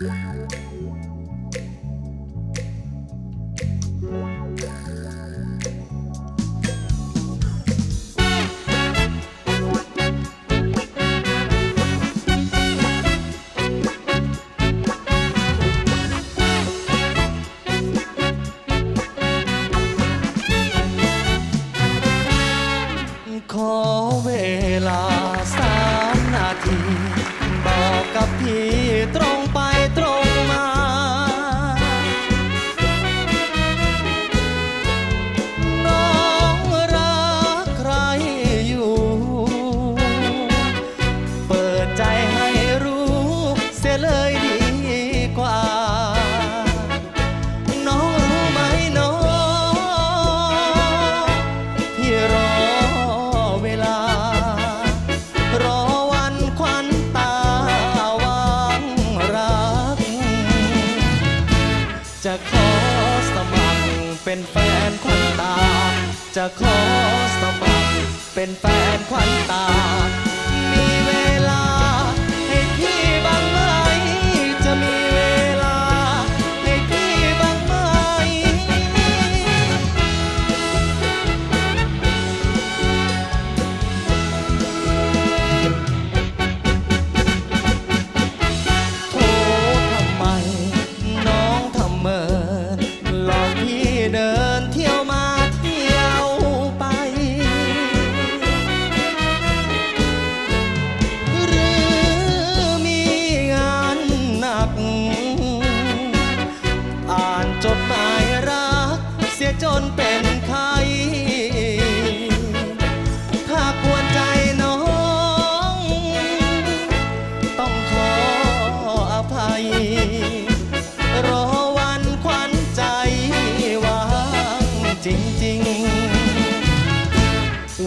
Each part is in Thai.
Música เลยดีกว่า น้องรู้ไหมน้องที่รอเวลา รอวันควันตาวังรัก จะขอสมัครเป็นแฟนควันตา จะขอสมัครเป็นแฟนควันตา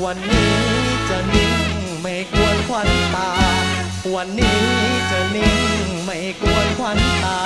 วันนี้จะนิ่งไม่กวนควันตา วันนี้จะนิ่งไม่กวนควันตา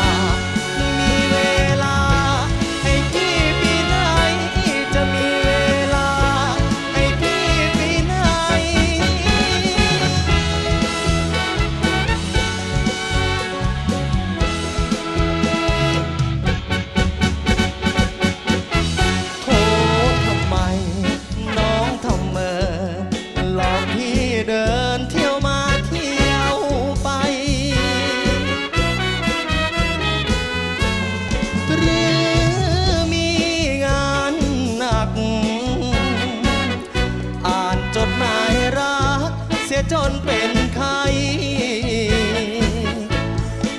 จนเป็นไข้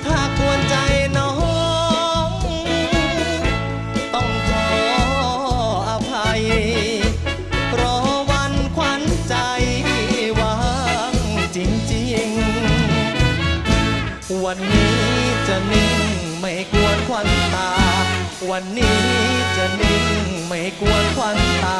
ถ้าควรใจน้อง ต้องขออภัยรอวันควันใจวางจริงๆ วันนี้จะนิ่งไม่กวนควันตา วันนี้จะนิ่งไม่กวนควันตา